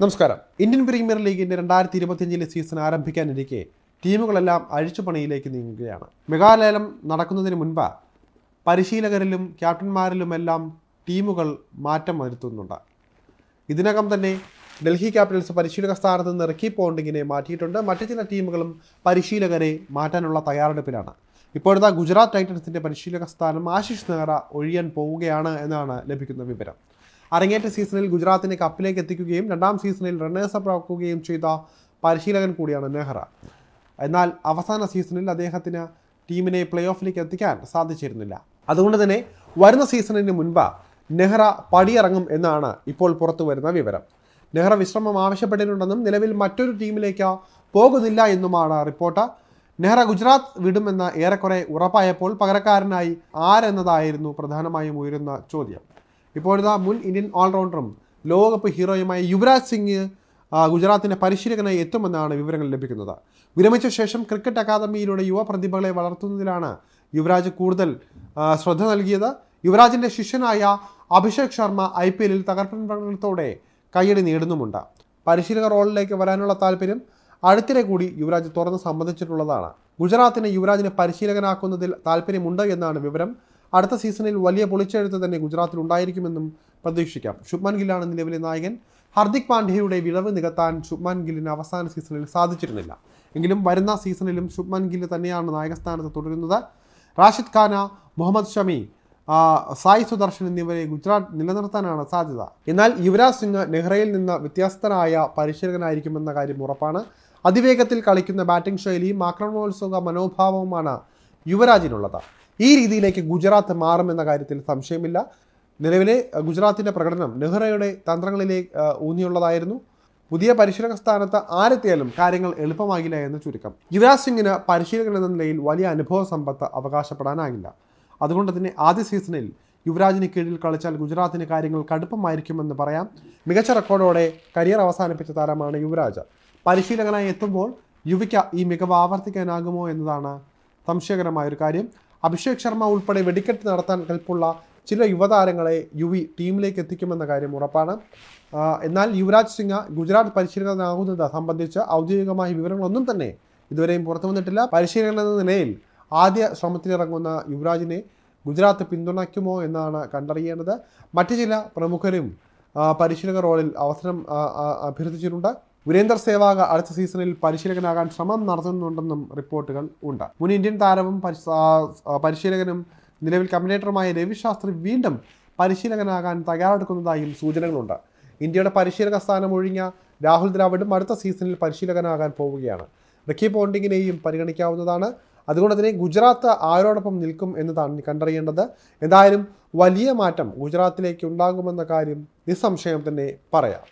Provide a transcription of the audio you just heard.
നമസ്കാരം. Indian premier ലീഗിന്റെ രണ്ടായിരത്തി ഇരുപത്തിയഞ്ചിലെ സീസൺ ആരംഭിക്കാനിരിക്കെ ടീമുകളെല്ലാം അഴിച്ചുപണിയിലേക്ക് നീങ്ങുകയാണ്. മെഗാലേലം നടക്കുന്നതിന് മുൻപ് പരിശീലകരിലും ക്യാപ്റ്റന്മാരിലുമെല്ലാം ടീമുകൾ മാറ്റം വരുത്തുന്നുണ്ട്. ഇതിനകം തന്നെ ഡൽഹി ക്യാപിറ്റൽസ് പരിശീലക സ്ഥാനത്ത് നിന്ന് റിക്കി പോണ്ടിങ്ങിനെ മാറ്റിയിട്ടുണ്ട്. മറ്റു ചില ടീമുകളും പരിശീലകരെ മാറ്റാനുള്ള തയ്യാറെടുപ്പിലാണ്. ഇപ്പോഴത്തെ ഗുജറാത്ത് ടൈറ്റൻസിന്റെ പരിശീലക സ്ഥാനം ആശിഷ് നെഹ്റ ഒഴിയാൻ പോവുകയാണ് എന്നാണ് ലഭിക്കുന്ന വിവരം. അരങ്ങേറ്റ സീസണിൽ ഗുജറാത്തിനെ കപ്പിലേക്ക് എത്തിക്കുകയും രണ്ടാം സീസണിൽ റണ്ണേഴ്സ് അപ്പ് ആക്കുകയും ചെയ്ത പരിശീലകൻ കൂടിയാണ് നെഹ്റ. എന്നാൽ അവസാന സീസണിൽ അദ്ദേഹത്തിന് ടീമിനെ പ്ലേ ഓഫിലേക്ക് എത്തിക്കാൻ സാധിച്ചിരുന്നില്ല. അതുകൊണ്ട് തന്നെ വരുന്ന സീസണിന് മുൻപ് നെഹ്റ പടിയിറങ്ങും എന്നാണ് ഇപ്പോൾ പുറത്തു വരുന്ന വിവരം. നെഹ്റ വിശ്രമം ആവശ്യപ്പെട്ടിട്ടുണ്ടെന്നും നിലവിൽ മറ്റൊരു ടീമിലേക്ക് പോകുന്നില്ല എന്നുമാണ് റിപ്പോർട്ട്. നെഹ്റ ഗുജറാത്ത് വിടുമെന്ന് ഏറെക്കുറെ ഉറപ്പായപ്പോൾ പകരക്കാരനായി ആരെന്നതായിരുന്നു പ്രധാനമായും ഉയരുന്ന ചോദ്യം. ഇപ്പോഴത്തെ മുൻ ഇന്ത്യൻ ഓൾറൗണ്ടറും ലോകകപ്പ് ഹീറോയുമായ യുവരാജ് സിംഗ് ഗുജറാത്തിന്റെ പരിശീലകനായി എത്തുമെന്നാണ് വിവരങ്ങൾ ലഭിക്കുന്നത്. വിരമിച്ച ശേഷം ക്രിക്കറ്റ് അക്കാദമിയിലൂടെ യുവ പ്രതിഭകളെ വളർത്തുന്നതിലാണ് യുവരാജ് കൂടുതൽ ശ്രദ്ധ നൽകിയത്. യുവരാജിന്റെ ശിഷ്യനായ അഭിഷേക് ശർമ്മ ഐ പി എല്ലിൽ തകർപ്പൻ പ്രകടനത്തോടെ കയ്യടി നേടുന്നുമുണ്ട്. പരിശീലക റോളിലേക്ക് വരാനുള്ള താല്പര്യം അടുത്തിടെ കൂടി യുവരാജ് തുറന്ന് സമ്മതിച്ചിട്ടുള്ളതാണ്. ഗുജറാത്തിനെ യുവരാജിനെ പരിശീലകനാക്കുന്നതിൽ താല്പര്യമുണ്ട് എന്നാണ് വിവരം. അടുത്ത സീസണിൽ വലിയ പൊളിച്ചെഴുത്ത് തന്നെ ഗുജറാത്തിൽ ഉണ്ടായിരിക്കുമെന്നും പ്രതീക്ഷിക്കാം. ശുഭ്മാൻ ഗില്ലാണ് നിലവിലെ നായകൻ. ഹർദിക് പാണ്ഡ്യയുടെ വിളവ് നികത്താൻ ശുഭ്മാൻ ഗില്ലിന് അവസാന സീസണിൽ സാധിച്ചിരുന്നില്ല. എങ്കിലും വരുന്ന സീസണിലും ശുഭ്മാൻ ഗില്ല് തന്നെയാണ് നായകസ്ഥാനത്ത് തുടരുന്നത്. റാഷിദ് ഖാന മുഹമ്മദ് ഷമി സായി സുദർശൻ എന്നിവരെ ഗുജറാത്ത് നിലനിർത്താനാണ് സാധ്യത. എന്നാൽ യുവരാജ് സിംഗ് നെഹ്റയിൽ നിന്ന് വ്യത്യസ്തനായ പരിശീലകനായിരിക്കുമെന്ന കാര്യം ഉറപ്പാണ്. അതിവേഗത്തിൽ കളിക്കുന്ന ബാറ്റിംഗ് ശൈലിയും ആക്രമണോത്സുക മനോഭാവവുമാണ് യുവരാജിനുള്ളത്. ഈ രീതിയിലേക്ക് ഗുജറാത്ത് മാറുമെന്ന കാര്യത്തിൽ സംശയമില്ല. നിലവിലെ ഗുജറാത്തിന്റെ പ്രകടനം നെഹ്റയുടെ തന്ത്രങ്ങളിലെ ഊന്നിയുള്ളതായിരുന്നു. പുതിയ പരിശീലക സ്ഥാനത്ത് ആരെത്തിയാലും കാര്യങ്ങൾ എളുപ്പമാകില്ല എന്ന് ചുരുക്കം. യുവരാജ് സിംഗിന് പരിശീലകൻ എന്ന നിലയിൽ വലിയ അനുഭവ സമ്പത്ത് അവകാശപ്പെടാനാകില്ല. അതുകൊണ്ട് തന്നെ ആദ്യ സീസണിൽ യുവരാജിന് കീഴിൽ കളിച്ചാൽ ഗുജറാത്തിന് കാര്യങ്ങൾ കടുപ്പമായിരിക്കുമെന്ന് പറയാം. മികച്ച റെക്കോർഡോടെ കരിയർ അവസാനിപ്പിച്ച താരമാണ് യുവരാജ്. പരിശീലകനായി എത്തുമ്പോൾ യുവിക്ക് ഈ മികവ് ആവർത്തിക്കാനാകുമോ എന്നതാണ് സംശയകരമായ ഒരു കാര്യം. അഭിഷേക് ശർമ്മ ഉൾപ്പെടെ വെടിക്കെട്ട് നടത്താൻ കൽപ്പുള്ള ചില യുവതാരങ്ങളെ യുവി ടീമിലേക്ക് എത്തിക്കുമെന്ന കാര്യം ഉറപ്പാണ്. എന്നാൽ യുവരാജ് സിംഗ് ഗുജറാത്ത് പരിശീലകനാകുന്നത് സംബന്ധിച്ച് ഔദ്യോഗികമായ വിവരങ്ങളൊന്നും തന്നെ ഇതുവരെയും പുറത്തു വന്നിട്ടില്ല. പരിശീലകൻ എന്ന നിലയിൽ ആദ്യ ശ്രമത്തിലിറങ്ങുന്ന യുവരാജിനെ ഗുജറാത്ത് പിന്തുണയ്ക്കുമോ എന്നാണ് കണ്ടറിയേണ്ടത്. മറ്റു ചില പ്രമുഖരും പരിശീലക റോളിൽ അവസരം അഭ്യർത്ഥിച്ചിട്ടുണ്ട്. വീരേന്ദർ സേവാഗ് അടുത്ത സീസണിൽ പരിശീലകനാകാൻ ശ്രമം നടത്തുന്നുണ്ടെന്നും റിപ്പോർട്ടുകൾ ഉണ്ട്. മുൻ ഇന്ത്യൻ താരവും പരിശീലകനും നിലവിൽ കമ്മിനേറ്ററുമായ രവി ശാസ്ത്രി വീണ്ടും പരിശീലകനാകാൻ തയ്യാറെടുക്കുന്നതായും സൂചനകളുണ്ട്. ഇന്ത്യയുടെ പരിശീലക സ്ഥാനം ഒഴിഞ്ഞ രാഹുൽ ദ്രാവിഡും അടുത്ത സീസണിൽ പരിശീലകനാകാൻ പോവുകയാണ്. റിക്കി പോണ്ടിങ്ങിനെയും പരിഗണിക്കാവുന്നതാണ്. അതുകൊണ്ട് തന്നെ ഗുജറാത്ത് ആരോടൊപ്പം നിൽക്കും എന്നതാണ് കണ്ടറിയേണ്ടത്. എന്തായാലും വലിയ മാറ്റം ഗുജറാത്തിലേക്ക് ഉണ്ടാകുമെന്ന കാര്യം നിസ്സംശയം തന്നെ പറയാം.